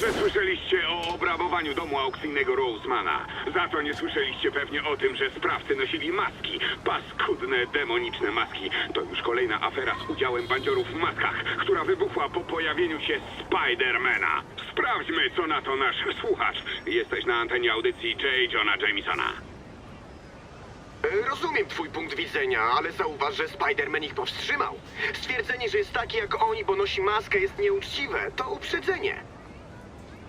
że słyszeliście o obrabowaniu domu aukcyjnego Rosemana. Za to nie słyszeliście pewnie o tym, że sprawcy nosili maski. Paskudne, demoniczne maski. To już kolejna afera z udziałem bandziorów w maskach, która wybuchła po pojawieniu się Spidermana. Sprawdźmy, co na to nasz słuchacz. Jesteś na antenie audycji J. Johna Jamesona. E, Rozumiem twój punkt widzenia, ale zauważ, że Spider-Man ich powstrzymał. Stwierdzenie, że jest taki jak oni, bo nosi maskę jest nieuczciwe, to uprzedzenie.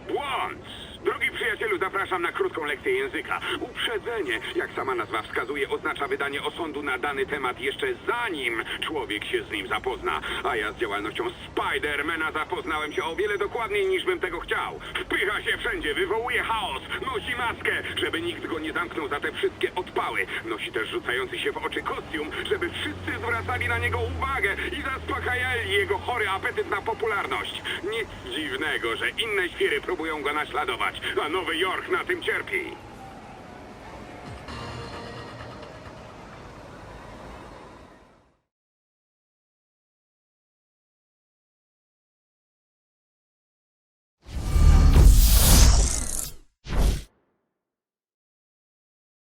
Błąd! Drogi przyjacielu, zapraszam na krótką lekcję języka. Uprzedzenie, jak sama nazwa wskazuje, oznacza wydanie osądu na dany temat jeszcze zanim człowiek się z nim zapozna. A ja z działalnością Spidermana zapoznałem się o wiele dokładniej niż bym tego chciał. Wpycha się wszędzie, wywołuje chaos, nosi maskę, żeby nikt go nie zamknął za te wszystkie odpały. Nosi też rzucający się w oczy kostium, żeby wszyscy zwracali na niego uwagę i zaspokajali jego chory apetyt na popularność. Nic dziwnego, że inne świry próbują go naśladować, a Nowy Jork na tym cierpi.